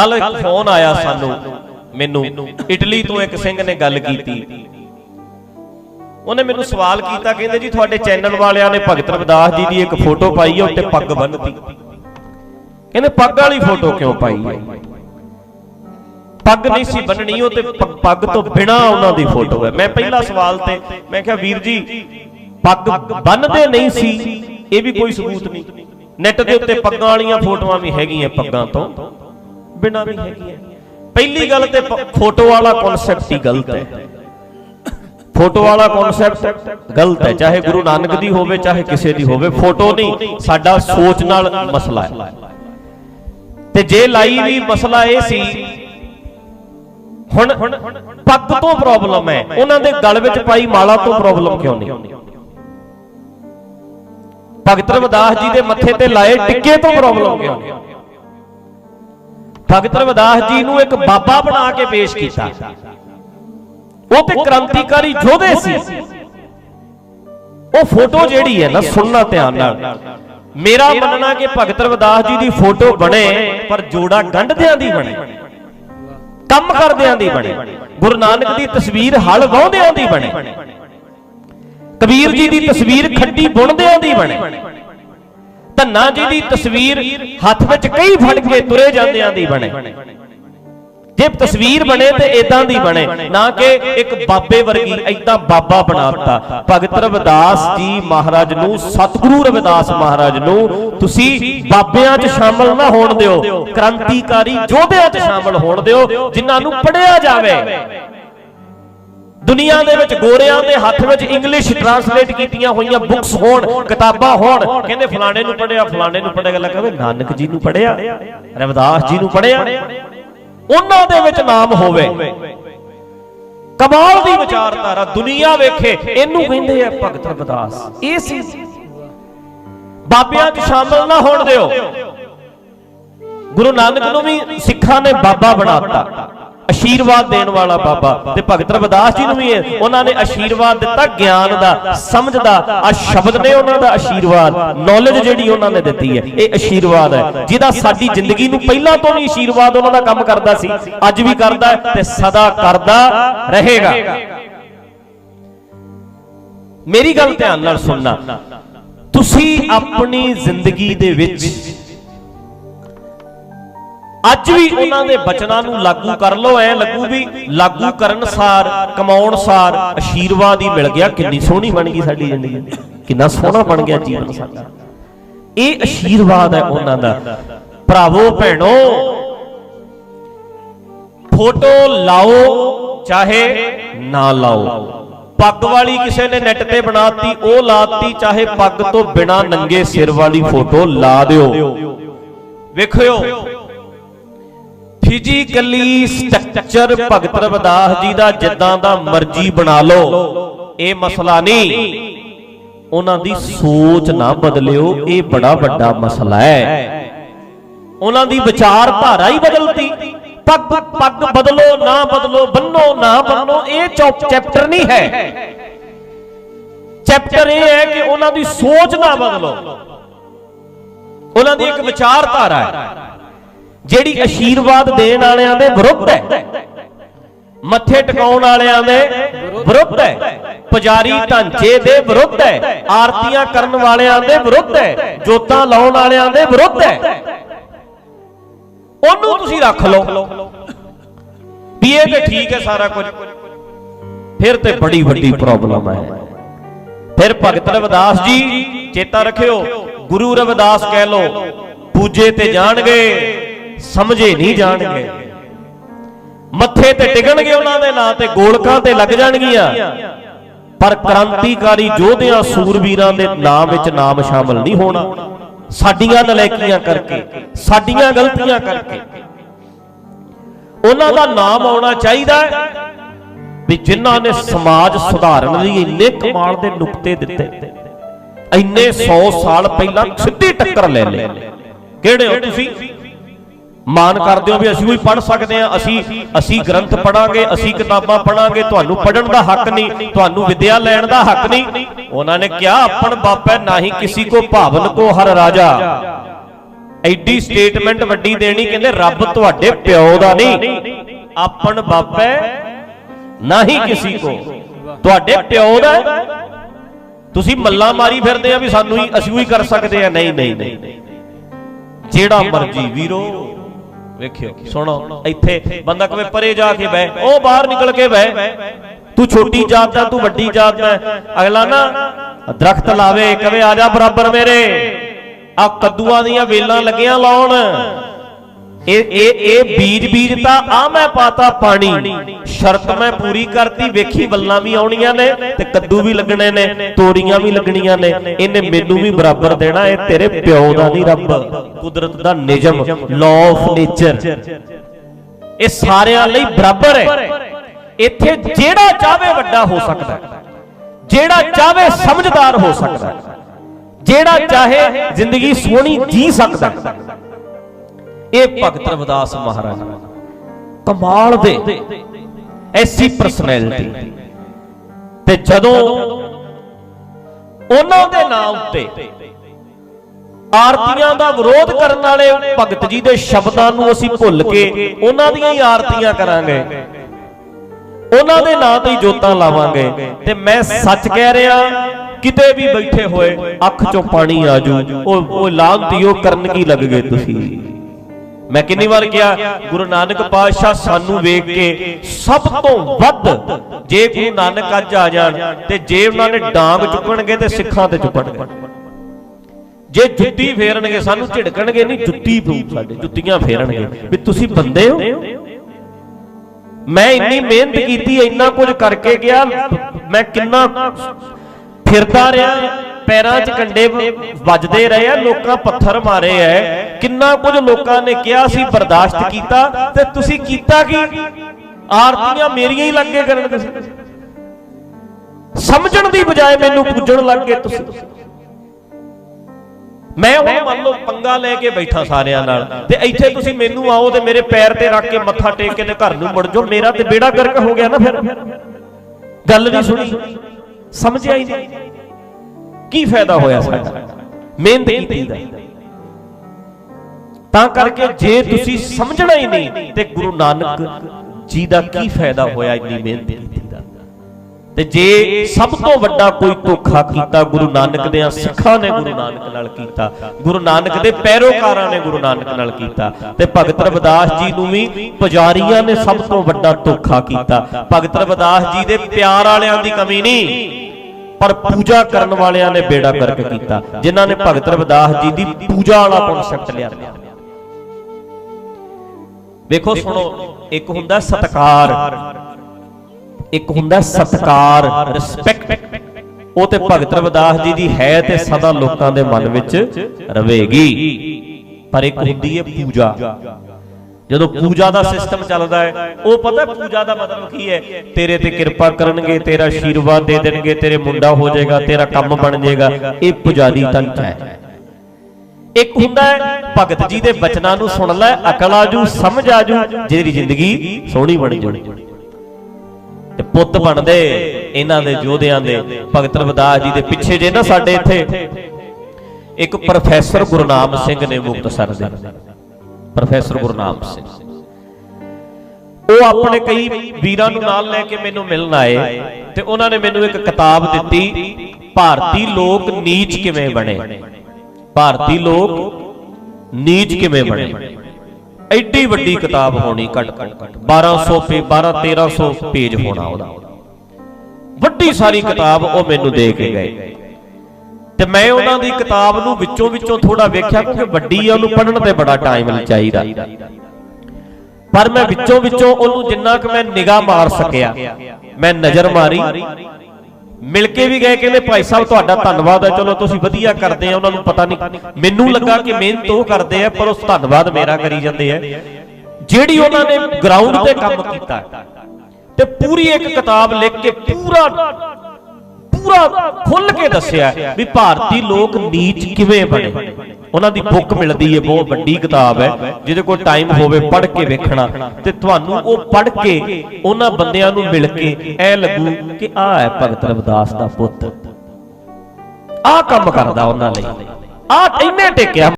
ਕੱਲ ਇੱਕ ਫੋਨ ਆਇਆ ਸਾਨੂੰ ਮੈਨੂੰ ਇਟਲੀ ਤੋਂ ਇੱਕ ਸਿੰਘ ਨੇ ਗੱਲ ਕੀਤੀ। ਉਹਨੇ ਮੈਨੂੰ ਸਵਾਲ ਕੀਤਾ ਕਹਿੰਦੇ ਜੀ ਤੁਹਾਡੇ ਚੈਨਲ ਵਾਲਿਆਂ ਨੇ ਭਗਤ ਰਵਿਦਾਸ ਜੀ ਦੀ ਇੱਕ ਫੋਟੋ ਪਾਈ ਹੈ ਉੱਤੇ ਪੱਗ ਬੰਨ੍ਹਤੀ ਕਹਿੰਦੇ ਪੱਗ ਵਾਲੀ ਫੋਟੋ ਕਿਉਂ ਪਾਈ ਹੈ ਪੱਗ ਨਹੀਂ ਸੀ ਬੰਨਣੀ ਉਹ ਤੇ ਪੱਗ ਤੋਂ ਬਿਨਾ ਉਹਨਾਂ ਦੀ ਫੋਟੋ ਹੈ। ਮੈਂ ਪਹਿਲਾ ਸਵਾਲ ਤੇ ਮੈਂ ਕਿਹਾ ਵੀਰ ਜੀ ਪੱਗ ਬੰਨਦੇ ਨਹੀਂ ਸੀ ਇਹ ਵੀ ਕੋਈ ਸਬੂਤ ਨਹੀਂ। ਨੈਟ ਦੇ ਉੱਤੇ ਪੱਗਾਂ ਵਾਲੀਆਂ ਫੋਟੋਆਂ ਵੀ ਹੈਗੀਆਂ ਪੱਗਾਂ ਤੋਂ। ਬਿਨਾ ਵੀ ਹੈਗੀਆਂ ਪਹਿਲੀ ਗੱਲ ਤੇ ਫੋਟੋ ਵਾਲਾ ਕਨਸੈਪਟ ਹੀ ਗਲਤ ਹੈ। ਫੋਟੋ ਵਾਲਾ ਕਨਸੈਪਟ ਗਲਤ ਹੈ। ਚਾਹੇ ਗੁਰੂ ਨਾਨਕ ਦੀ ਹੋਵੇ, ਚਾਹੇ ਕਿਸੇ ਦੀ ਹੋਵੇ ਫੋਟੋ ਨਹੀਂ, ਸਾਡਾ ਸੋਚ ਨਾਲ ਮਸਲਾ ਹੈ। ਤੇ ਜੇ ਲਾਈ ਵੀ ਮਸਲਾ ਇਹ ਸੀ, ਹੁਣ ਪੱਗ ਤੋਂ ਪ੍ਰੋਬਲਮ ਹੈ। ਉਹਨਾਂ ਦੇ ਗਲ ਵਿੱਚ ਪਾਈ ਮਾਲਾ ਤੋਂ ਪ੍ਰੋਬਲਮ ਕਿਉਂ ਨਹੀਂ? ਭਗਤ ਰਵਿਦਾਸ ਜੀ ਦੇ ਮੱਥੇ ਤੇ ਲਾਏ ਟਿੱਕੇ ਤੋਂ ਪ੍ਰੋਬਲਮ ਕਿਉਂ ਨਹੀਂ? ਭਗਤ ਰਵਿਦਾਸ ਜੀ ਨੂੰ ਇੱਕ ਬਾਬਾ ਬਣਾ ਕੇ ਪੇਸ਼ ਕੀਤਾ। ਉਹ ਤੇ ਕ੍ਰਾਂਤੀਕਾਰੀ ਯੋਧੇ ਸੀ। ਉਹ ਫੋਟੋ ਜਿਹੜੀ ਹੈ ਨਾ, ਸੁਣਨਾ ਧਿਆਨ ਨਾਲ। ਮੇਰਾ ਮੰਨਣਾ ਕਿ ਭਗਤ ਰਵਿਦਾਸ ਜੀ ਦੀ ਫੋਟੋ ਬਣੇ, ਪਰ ਜੋੜਾ ਗੰਢਦਿਆਂ ਦੀ ਬਣੇ। ਕੰਮ ਕਰਦਿਆਂ ਦੀ ਬਣੇ। ਗੁਰੂ ਨਾਨਕ ਦੀ ਤਸਵੀਰ ਹਲ ਵਾਹੁੰਦਿਆਂ ਦੀ ਬਣੇ। ਕਬੀਰ ਜੀ ਦੀ ਤਸਵੀਰ ਖੱਡੀ ਬੁਣਦਿਆਂ ਦੀ ਬਣੇ। ਧੰਨਾ ਜੀ ਦੀ ਤਸਵੀਰ ਹੱਥ ਵਿੱਚ ਕਈ ਫੜ ਕੇ ਤੁਰੇ ਜਾਂਦਿਆਂ ਦੀ ਬਣੇ। ਜੇ ਤਸਵੀਰ ਬਣੇ ਤੇ ਇਦਾਂ ਦੀ ਬਣੇ, ਨਾ ਕਿ ਇੱਕ ਬਾਬੇ ਵਰਗੀ ਇਦਾਂ ਬਾਬਾ ਬਣਾਤਾ ਭਗਤ ਰਵਿਦਾਸ ਜੀ ਮਹਾਰਾਜ ਨੂੰ, ਸਤਿਗੁਰੂ ਰਵਿਦਾਸ ਮਹਾਰਾਜ ਨੂੰ, ਤੁਸੀਂ ਬਾਬਿਆਂ 'ਚ ਸ਼ਾਮਲ ਨਾ ਹੋਣ ਦਿਓ, ਕ੍ਰਾਂਤੀਕਾਰੀ ਯੋਧਿਆਂ 'ਚ ਸ਼ਾਮਲ ਹੋਣ ਦਿਓ, ਜਿਨ੍ਹਾਂ ਨੂੰ ਪੜਿਆ ਜਾਵੇ। ਦੁਨੀਆ ਦੇ ਵਿੱਚ ਗੋਰਿਆਂ ਦੇ ਹੱਥ ਵਿੱਚ ਇੰਗਲਿਸ਼ ਟਰਾਂਸਲੇਟ ਕੀਤੀਆਂ ਹੋਈਆਂ ਬੁੱਕਸ ਹੋਣ, ਕਿਤਾਬਾਂ ਹੋਣ, ਕਹਿੰਦੇ ਫਲਾਣੇ ਨੂੰ ਪੜਿਆ ਫਲਾਣੇ ਨੂੰ ਪੜਿਆ ਗੱਲਾਂ ਕਹਵੇ ਨਾਨਕ ਜੀ ਨੂੰ ਪੜਿਆ ਰਵਿਦਾਸ ਜੀ ਨੂੰ ਪੜਿਆ ਉਹਨਾਂ ਦੇ ਵਿੱਚ ਨਾਮ ਹੋਵੇ। ਕਮਾਲ ਦੀ ਵਿਚਾਰਧਾਰਾ ਦੁਨੀਆ ਵੇਖੇ, ਇਹਨੂੰ ਕਹਿੰਦੇ ਆ ਭਗਤ ਰਵਿਦਾਸ। ਇਹ ਸੀ। ਬਾਬਿਆਂ 'ਚ ਸ਼ਾਮਲ ਨਾ ਹੋਣ ਦਿਓ। ਗੁਰੂ ਨਾਨਕ ਨੂੰ ਵੀ ਸਿੱਖਾਂ ਨੇ ਬਾਬਾ ਬਣਾਤਾ ਅਸ਼ੀਰਵਾਦ ਦੇਣ ਵਾਲਾ ਬਾਬਾ ਤੇ ਭਗਤ ਰਵਿਦਾਸ ਜੀ ਨੂੰ ਵੀ ਇਹ- ਉਹਨਾਂ ਨੇ ਅਸ਼ੀਰਵਾਦ ਦਿੱਤਾ, ਗਿਆਨ ਦਾ, ਸਮਝ ਦਾ ਆ ਸ਼ਬਦ ਨੇ ਉਹਨਾਂ ਦਾ ਅਸ਼ੀਰਵਾਦ ਨੌਲੇਜ ਜਿਹੜੀ ਉਹਨਾਂ ਨੇ ਦਿੱਤੀ ਹੈ, ਇਹ ਅਸ਼ੀਰਵਾਦ ਹੈ। ਜਿਹਦਾ ਸਾਡੀ ਜ਼ਿੰਦਗੀ ਨੂੰ ਪਹਿਲਾਂ ਤੋਂ ਵੀ ਅਸ਼ੀਰਵਾਦ ਉਹਨਾਂ ਦਾ ਕੰਮ ਕਰਦਾ ਸੀ, ਅੱਜ ਵੀ ਕਰਦਾ ਤੇ ਸਦਾ ਕਰਦਾ ਰਹੇਗਾ। ਮੇਰੀ ਗੱਲ ਧਿਆਨ ਨਾਲ ਸੁਣਨਾ। ਤੁਸੀਂ ਆਪਣੀ ਜ਼ਿੰਦਗੀ ਦੇ ਵਿੱਚ ਅੱਜ ਵੀ ਉਹਨਾਂ ਦੇ ਬਚਨਾਂ ਨੂੰ ਲਾਗੂ ਕਰ ਲਓ, ਐ ਲੱਗੂ ਵੀ ਲਾਗੂ ਕਰਨ ਸਾਰ, ਕਮਾਉਣ ਸਾਰ ਅਸ਼ੀਰਵਾਦ ਹੀ ਮਿਲ ਗਿਆ। ਕਿੰਨੀ ਸੋਹਣੀ ਬਣ ਗਈ ਸਾਡੀ ਜ਼ਿੰਦਗੀ। ਕਿੰਨਾ ਸੋਹਣਾ ਬਣ ਗਿਆ ਜੀਵਨ ਸਾਡਾ। ਇਹ ਅਸ਼ੀਰਵਾਦ ਹੈ ਉਹਨਾਂ ਦਾ। ਭਰਾਵੋ, ਭੈਣੋ, ਫੋਟੋ ਲਾਓ, ਚਾਹੇ ਨਾ ਲਾਓ। ਪੱਗ ਵਾਲੀ ਕਿਸੇ ਨੇ ਨੈਟ ਤੇ ਬਣਾਤੀ, ਉਹ ਲਾਤੀ, ਚਾਹੇ ਪੱਗ ਤੋਂ ਬਿਨਾ ਨੰਗੇ ਸਿਰ ਵਾਲੀ ਫੋਟੋ ਲਾ ਦਿਓ। ਵੇਖਿਓ ਫਿਜ਼ੀਕਲੀ ਸਟਰਕਚਰ ਭਗਤ ਰਵਿਦਾਸ ਜੀ ਦਾ ਜਿੱਦਾਂ ਦਾ ਮਰਜ਼ੀ ਬਣਾ ਲਓ। ਇਹ ਮਸਲਾ ਨਹੀਂ। ਉਹਨਾਂ ਦੀ ਸੋਚ ਨਾ ਬਦਲਿਓ, ਇਹ ਬੜਾ ਵੱਡਾ ਮਸਲਾ ਹੈ। ਉਹਨਾਂ ਦੀ ਵਿਚਾਰਧਾਰਾ ਹੀ ਬਦਲਤੀ। ਪੱਗ ਪੱਗ ਬਦਲੋ, ਨਾ ਬਦਲੋ, ਬੰਨੋ, ਨਾ ਬੰਨੋ, ਇਹ ਚੈਪਟਰ ਨਹੀਂ ਹੈ। ਚੈਪਟਰ ਇਹ ਹੈ ਕਿ ਉਹਨਾਂ ਦੀ ਸੋਚ ਨਾ ਬਦਲੋ। ਉਹਨਾਂ ਦੀ ਇੱਕ ਵਿਚਾਰਧਾਰਾ ਹੈ। ਜਿਹੜੀ ਅਸ਼ੀਰਵਾਦ ਦੇਣ ਵਾਲਿਆਂ ਦੇ ਵਿਰੁੱਧ ਹੈ। ਮੱਥੇ ਟਿਕਾਉਣ ਵਾਲਿਆਂ ਦੇ ਵਿਰੁੱਧ ਹੈ। ਪੁਜਾਰੀ ਢਾਂਚੇ ਦੇ ਵਿਰੁੱਧ ਹੈ। ਆਰਤੀਆਂ ਕਰਨ ਵਾਲਿਆਂ ਦੇ ਵਿਰੁੱਧ ਹੈ। ਜੋਤਾਂ ਲਾਉਣ ਵਾਲਿਆਂ ਦੇ ਵਿਰੁੱਧ ਹੈ। ਉਹਨੂੰ ਤੁਸੀਂ ਰੱਖ ਲਓ। ਵੀ ਇਹ ਤੇ ਠੀਕ ਹੈ ਸਾਰਾ ਕੁਝ। ਫਿਰ ਤੇ ਬੜੀ ਵੱਡੀ ਪ੍ਰੋਬਲਮ ਹੈ। ਫਿਰ ਭਗਤ ਰਵਿਦਾਸ ਜੀ ਚੇਤਾ ਰੱਖਿਓ। ਗੁਰੂ ਰਵਿਦਾਸ ਕਹਿ ਲੋ ਪੂਜੇ ਤੇ ਜਾਣਗੇ। ਸਮਝੇ ਨਹੀਂ ਜਾਣਗੇ। ਮੱਥੇ ਤੇ ਟਿਕਣਗੇ ਉਹਨਾਂ ਦੇ ਨਾਂ ਤੇ ਗੋਲਕਾਂ ਤੇ ਲੱਗ ਜਾਣਗੀਆਂ। ਪਰ ਕ੍ਰਾਂਤੀਕਾਰੀ ਯੋਧਿਆਂ ਸੂਰਬੀਰਾਂ ਦੇ ਨਾਮ ਵਿੱਚ ਨਾਮ ਸ਼ਾਮਲ ਨਹੀਂ ਹੋਣਾ। ਸਾਡੀਆਂ ਨਲਾਇਕੀਆਂ ਕਰਕੇ ਸਾਡੀਆਂ ਗਲਤੀਆਂ ਕਰਕੇ। ਉਹਨਾਂ ਦਾ ਨਾਮ ਆਉਣਾ ਚਾਹੀਦਾ ਹੈ ਵੀ ਜਿਨ੍ਹਾਂ ਨੇ ਸਮਾਜ ਸੁਧਾਰਨ ਲਈ ਇੰਨੇ ਕਮਾਲ ਦੇ ਨੁਕਤੇ ਦਿੱਤੇ। ਇੰਨੇ 100 ਸਾਲ ਪਹਿਲਾਂ ਸਿੱਧੀ ਟੱਕਰ ਲੈ ਲਈ ਕਿਹੜੇ ਹੋ ਤੁਸੀਂ? ਮਾਨ ਕਰਦੇ ਹੋ ਵੀ ਅਸੀਂ ਵੀ ਪੜ੍ਹ ਸਕਦੇ ਹਾਂ, ਅਸੀਂ ਅਸੀਂ ਗ੍ਰੰਥ ਪੜਾਂਗੇ ਅਸੀਂ ਕਿਤਾਬਾਂ ਪੜਾਂਗੇ ਤੁਹਾਨੂੰ ਪੜਨ ਦਾ ਹੱਕ ਨਹੀਂ, ਤੁਹਾਨੂੰ ਵਿਦਿਆ ਲੈਣ ਦਾ ਹੱਕ ਨਹੀਂ। ਉਹਨਾਂ ਨੇ ਕਿਹਾ, ਆਪਣ ਬਾਪੈ ਨਾਹੀ ਕਿਸੇ ਕੋ ਭਾਵਨ ਕੋ ਹਰ ਰਾਜਾ। ਐਡੀ ਸਟੇਟਮੈਂਟ ਵੱਡੀ ਦੇਣੀ, ਕਹਿੰਦੇ, ਰੱਬ ਤੁਹਾਡੇ ਪਿਓ ਦਾ ਨਹੀਂ। ਆਪਣ ਬਾਪੈ ਨਹੀਂ ਕਿਸੇ ਕੋ। ਤੁਹਾਡੇ ਪਿਓ ਦਾ ਤੁਸੀਂ ਮੱਲਾ ਮਾਰੀ ਫਿਰਦੇ ਆ ਵੀ ਸਾਨੂੰ ਹੀ ਅਸੀਂ ਹੀ ਕਰ ਸਕਦੇ ਆ। ਨਹੀਂ ਨਹੀਂ ਨਹੀਂ। ਜਿਹੜਾ ਮਰਜ਼ੀ ਵੀਰੋ ਵੇਖਿਓ ਸੁਣੋ ਇੱਥੇ ਬੰਦਾ ਕਵੇ ਪਰੇ ਜਾ ਕੇ ਬਹਿ ਉਹ ਬਾਹਰ ਨਿਕਲ ਕੇ ਬਹਿ। ਤੂੰ ਛੋਟੀ ਜਾਤ ਦਾ ਤੂੰ ਵੱਡੀ ਜਾਤ ਦਾ ਅਗਲਾ ਨਾ ਦਰਖਤ ਲਾਵੇ ਕਵੇ ਆ ਜਾ ਬਰਾਬਰ ਮੇਰੇ। ਆ ਕੱਦੂਆਂ ਦੀਆਂ ਵੇਲਾਂ ਲੱਗੀਆਂ ਲਾਉਣ। ਇਹ ਇਹ ਇਹ ਬੀਜ ਬੀਜ ਤਾਂ ਆ ਮੈਂ ਪਾਤਾ ਪਾਣੀ। ਸ਼ਰਤ ਮੈਂ ਪੂਰੀ ਕਰਤੀ, ਵੇਖੀ ਬੱਲਾਂ ਵੀ ਆਉਣੀਆਂ ਨੇ ਤੇ ਕੱਦੂ ਵੀ ਲੱਗਣੇ ਨੇ, ਤੋਰੀਆਂ ਵੀ ਲੱਗਣੀਆਂ ਨੇ। ਇਹਨੇ ਮੈਨੂੰ ਵੀ ਬਰਾਬਰ ਦੇਣਾ, ਇਹ ਤੇਰੇ ਪਿਓ ਦਾ ਨਹੀਂ ਰੱਬ। ਕੁਦਰਤ ਦਾ ਨਿਯਮ ਲਾਅ ਆਫ ਨੇਚਰ ਇਹ ਸਾਰਿਆਂ ਲਈ ਬਰਾਬਰ ਹੈ। ਇੱਥੇ ਜਿਹੜਾ ਚਾਹਵੇ ਵੱਡਾ ਹੋ ਸਕਦਾ ਹੈ। ਜਿਹੜਾ ਚਾਹਵੇ ਸਮਝਦਾਰ ਹੋ ਸਕਦਾ ਹੈ। ਜਿਹੜਾ ਚਾਹੇ ਜ਼ਿੰਦਗੀ ਸੋਹਣੀ ਜੀ ਸਕਦਾ ਹੈ। ਇਹ ਭਗਤ ਰਵਿਦਾਸ ਮਹਾਰਾਜ ਕਮਾਲ ਦੇ ਐਸੀ ਪਰਸਨੈਲਿਟੀ ਤੇ ਜਦੋਂ ਉਹਨਾਂ ਦੇ ਨਾਮ ਉੱਤੇ ਆਰਤੀਆਂ ਦਾ ਵਿਰੋਧ ਕਰਨ ਵਾਲੇ ਭਗਤ ਜੀ ਦੇ ਸ਼ਬਦਾਂ ਨੂੰ ਅਸੀਂ ਭੁੱਲ ਕੇ ਉਹਨਾਂ ਦੀਆਂ ਹੀ ਆਰਤੀਆਂ ਕਰਾਂਗੇ। ਉਹਨਾਂ ਦੇ ਨਾਂ ਤੇ ਹੀ ਜੋਤਾਂ ਲਾਵਾਂਗੇ। ਤੇ ਮੈਂ ਸੱਚ ਕਹਿ ਰਿਹਾ, ਕਿਤੇ ਵੀ ਬੈਠੇ ਹੋਏ ਅੱਖ ਚੋਂ ਪਾਣੀ ਆਜੂ ਉਹ ਉਹ ਲਾਂਤੀਓ ਕਰਨ ਕੀ ਲੱਗ ਗਏ ਤੁਸੀਂ? ਮੈਂ ਕਿੰਨੀ ਵਾਰ ਕਿਹਾ, ਗੁਰੂ ਨਾਨਕ ਪਾਤਸ਼ਾਹ ਸਾਨੂੰ ਵੇਖ ਕੇ ਸਭ ਤੋਂ ਵੱਧ ਜੇ ਗੁਰੂ ਨਾਨਕ ਅੱਜ ਆ ਜਾਣ ਤੇ ਜੇ ਉਹਨਾਂ ਨੇ ਡਾਂਗ ਚੁੱਕਣਗੇ ਤੇ ਸਿੱਖਾਂ ਤੇ ਚੁੱਕਣਗੇ ਜੇ ਜੁੱਤੀ ਫੇਰਨਗੇ, ਸਾਨੂੰ ਝਿੜਕਣਗੇ ਨਹੀਂ, ਜੁੱਤੀ ਪਊ ਸਾਡੇ, ਜੁੱਤੀਆਂ ਫੇਰਨਗੇ। ਵੀ ਤੁਸੀਂ ਬੰਦੇ ਹੋ? ਮੈਂ ਇੰਨੀ ਮਿਹਨਤ ਕੀਤੀ, ਇੰਨਾ ਕੁਝ ਕਰਕੇ ਗਿਆ, ਮੈਂ ਕਿੰਨਾ ਫਿਰਦਾ ਰਿਹਾ। ਪੈਰਾਂ 'ਚ ਕੰਡੇ ਵੱਜਦੇ ਰਹੇ ਆ, ਲੋਕਾਂ ਪੱਥਰ ਮਾਰੇ ਐ। ਕਿੰਨਾ ਕੁਝ ਲੋਕਾਂ ਨੇ ਕਿਹਾ ਸੀ, ਬਰਦਾਸ਼ਤ ਕੀਤਾ, ਤੇ ਤੁਸੀਂ ਕੀਤਾ ਕੀ? ਆਰਤੀਆਂ ਮੇਰੀਆਂ ਹੀ ਲੱਗੇ ਕਰਨ ਤੁਸੀਂ ਸਮਝਣ ਦੀ ਬਜਾਏ ਮੈਨੂੰ ਪੂਜਣ ਲੱਗ ਗਏ ਤੁਸੀਂ। ਮੈਂ ਹੁਣ ਮੰਨ ਲਓ ਪੰਗਾ ਲੈ ਕੇ ਬੈਠਾ ਸਾਰਿਆਂ ਨਾਲ, ਤੇ ਇੱਥੇ ਤੁਸੀਂ ਮੈਨੂੰ ਆਓ ਤੇ ਮੇਰੇ ਪੈਰ ਤੇ ਰੱਖ ਕੇ ਮੱਥਾ ਟੇਕ ਕੇ ਤੇ ਘਰ ਨੂੰ ਮੁੜ ਜਾਓ। ਮੇਰਾ ਤੇ ਬੇੜਾ ਗਰਕ ਹੋ ਗਿਆ ਨਾ ਫਿਰ। ਗੱਲ ਨਹੀਂ ਸੁਣੀ। ਸਮਝਿਆ ਹੀ ਨਹੀਂ। ਕੀ ਫਾਇਦਾ ਹੋਇਆ ਸਾਡਾ? ਮਿਹਨਤ ਕੀਤੀ ਦਾ। ਤਾਂ ਕਰਕੇ ਜੇ ਤੁਸੀਂ ਸਮਝਣਾ ਹੀ ਨਹੀਂ ਤੇ ਗੁਰੂ ਨਾਨਕ ਜੀ ਦਾ ਕੀ ਫਾਇਦਾ ਹੋਇਆ ਇੰਨੀ ਮਿਹਨਤ ਕੀਤੀ ਦਾ? ਤੇ ਜੇ ਸਭ ਤੋਂ ਵੱਡਾ ਕੋਈ ਧੋਖਾ ਕੀਤਾ ਗੁਰੂ ਨਾਨਕ ਦੇ ਸਿੱਖਾਂ ਨੇ ਗੁਰੂ ਨਾਨਕ ਨਾਲ ਕੀਤਾ। ਗੁਰੂ ਨਾਨਕ ਦੇ ਪੈਰੋਕਾਰਾਂ ਨੇ ਗੁਰੂ ਨਾਨਕ ਨਾਲ ਕੀਤਾ। ਤੇ ਭਗਤ ਰਵਿਦਾਸ ਜੀ ਨੂੰ ਵੀ ਪੁਜਾਰੀਆਂ ਨੇ ਸਭ ਤੋਂ ਵੱਡਾ ਧੋਖਾ ਕੀਤਾ। ਭਗਤ ਰਵਿਦਾਸ ਜੀ ਦੇ ਪਿਆਰ ਵਾਲਿਆਂ ਦੀ ਕਮੀ ਨਹੀਂ। ਪਰ ਪੂਜਾ ਕਰਨ ਵਾਲਿਆਂ ਨੇ ਬੇੜਾ ਗਰਕ ਕੀਤਾ, ਜਿਨ੍ਹਾਂ ਨੇ ਭਗਤ ਰਵਿਦਾਸ ਜੀ ਦੀ ਪੂਜਾ ਵਾਲਾ ਕਨਸੈਪਟ ਲਿਆ। ਵੇਖੋ ਸੁਣੋ, ਇੱਕ ਹੁੰਦਾ ਸਤਕਾਰ, ਇੱਕ ਹੁੰਦਾ ਸਤਕਾਰ ਰਿਸਪੈਕਟ ਉਹ ਤੇ ਭਗਤ ਰਵਿਦਾਸ ਜੀ ਦੀ ਹੈ ਤੇ ਸਦਾ ਲੋਕਾਂ ਦੇ ਮਨ ਵਿੱਚ ਰਵੇਗੀ। ਪਰ ਇੱਕ ਹੁੰਦੀ ਹੈ ਪੂਜਾ। ਜਦੋਂ ਪੂਜਾ ਦਾ ਸਿਸਟਮ ਚੱਲਦਾ ਹੈ ਉਹ ਪਤਾ ਪੂਜਾ ਦਾ ਮਤਲਬ ਕੀ ਹੈ? ਤੇਰੇ ਤੇ ਕਿਰਪਾ ਕਰਨਗੇ ਤੇਰਾ ਆਸ਼ੀਰਵਾਦ ਦੇ ਦੇਣਗੇ ਤੇਰੇ ਮੁੰਡਾ ਹੋ ਜਾਏਗਾ ਤੇਰਾ ਕੰਮ ਬਣ ਜਾਏਗਾ। ਇਹ ਪੁਜਾਰੀ ਤੰਤ ਹੈ। ਇੱਕ ਹੁੰਦਾ ਹੈ ਭਗਤ ਜੀ ਦੇ ਬਚਨਾਂ ਨੂੰ ਸੁਣ ਲੈ ਅਕਲ ਆਜੂ ਸਮਝ ਆਜੂ ਜਿਹੜੀ ਜ਼ਿੰਦਗੀ ਸੋਹਣੀ ਬਣ ਜੂ। ਤੇ ਪੁੱਤ ਬਣਦੇ ਇਹਨਾਂ ਦੇ ਯੋਧਿਆਂ ਦੇ ਭਗਤ ਰਵਿਦਾਸ ਜੀ ਦੇ ਪਿੱਛੇ ਜੇ ਨਾ ਸਾਡੇ ਇੱਥੇ। ਇੱਕ ਪ੍ਰੋਫੈਸਰ ਗੁਰਨਾਮ ਸਿੰਘ ਨੇ ਮੁਕਤਸਰ ਦੇ। ਪ੍ਰੋਫੈਸਰ ਗੁਰਨਾਮ ਸਿੰਘ। ਉਹ ਆਪਣੇ ਕਈ ਵੀਰਾਂ ਨੂੰ ਨਾਲ ਲੈ ਕੇ ਮੈਨੂੰ ਮਿਲਣ ਆਏ ਤੇ ਉਹਨਾਂ ਨੇ ਮੈਨੂੰ ਇੱਕ ਕਿਤਾਬ ਦਿੱਤੀ, ਭਾਰਤੀ ਲੋਕ ਨੀਚ ਕਿਵੇਂ ਬਣੇ? ਭਾਰਤੀ ਲੋਕ ਨੀਚ ਕਿਵੇਂ ਬਣੇ? ਐਡੀ ਵੱਡੀ ਕਿਤਾਬ ਹੋਣੀ ਘੱਟ ਘੱਟ। 1200 ਪੇ 12 1300 ਪੇਜ ਹੋਣਾ ਉਹਦਾ। ਵੱਡੀ ਸਾਰੀ ਕਿਤਾਬ ਉਹ ਮੈਨੂੰ ਦੇ ਕੇ ਗਏ। ਤੇ ਮੈਂ ਉਹਨਾਂ ਦੀ ਕਿਤਾਬ ਨੂੰ ਵਿੱਚੋਂ ਵਿੱਚੋਂ ਥੋੜਾ ਵੇਖਿਆ ਕਿਉਂਕਿ ਵੱਡੀ ਆ, ਉਹਨੂੰ ਪੜ੍ਹਨ ਤੇ ਬੜਾ ਟਾਈਮ ਚਾਹੀਦਾ। ਪਰ ਮੈਂ ਵਿੱਚੋਂ ਵਿੱਚੋਂ ਉਹਨੂੰ ਜਿੰਨਾ ਕਿ ਮੈਂ ਨਿਗਾਹ ਮਾਰ ਸਕਿਆ, ਮੈਂ ਨਜ਼ਰ ਮਾਰੀ। ਮਿਲ ਕੇ ਵੀ ਗਏ, ਕਹਿੰਦੇ ਭਾਈ ਸਾਹਿਬ, ਤੁਹਾਡਾ ਧੰਨਵਾਦ ਹੈ ਚਲੋ, ਤੁਸੀਂ ਵਧੀਆ ਕਰਦੇ ਆ, ਉਹਨਾਂ ਨੂੰ ਪਤਾ ਨਹੀਂ। ਮੈਨੂੰ ਲੱਗਾ ਕਿ ਮਿਹਨਤ ਉਹ ਕਰਦੇ ਆ, ਪਰ ਉਸ ਧੰਨਵਾਦ ਮੇਰਾ ਕਰੀ ਜਾਂਦੇ ਆ। ਜਿਹੜੀ ਉਹਨਾਂ ਨੇ ਗਰਾਊਂਡ ਤੇ ਕੰਮ ਕੀਤਾ, ਤੇ ਪੂਰੀ ਇੱਕ ਕਿਤਾਬ ਲਿਖ ਕੇ ਪੂਰਾ ਪੂਰਾ ਖੁੱਲ ਕੇ ਦੱਸਿਆ ਵੀ ਭਾਰਤੀ ਲੋਕ ਨੀਚ ਕਿਵੇਂ ਬਣੇ? ਉਹਨਾਂ ਦੀ ਬੁੱਕ ਮਿਲਦੀ ਹੈ ਬਹੁਤ ਵੱਡੀ ਕਿਤਾਬ ਹੈ। ਜਿਹਦੇ ਕੋਲ ਟਾਈਮ ਹੋਵੇ ਪੜ੍ਹ ਕੇ ਵੇਖਣਾ। ਤੇ ਤੁਹਾਨੂੰ ਉਹ ਪੜ੍ਹ ਕੇ ਉਹਨਾਂ ਬੰਦਿਆਂ ਨੂੰ ਮਿਲ ਕੇ ਐ ਲੱਗੂ ਕਿ ਆਹ ਹੈ ਭਗਤ ਰਵਿਦਾਸ ਦਾ ਪੁੱਤ। ਆਹ ਕੰਮ ਕਰਦਾ ਉਹਨਾਂ ਲਈ। ਆਹ ਇੰਨੇ ਟੇਕਿਆ।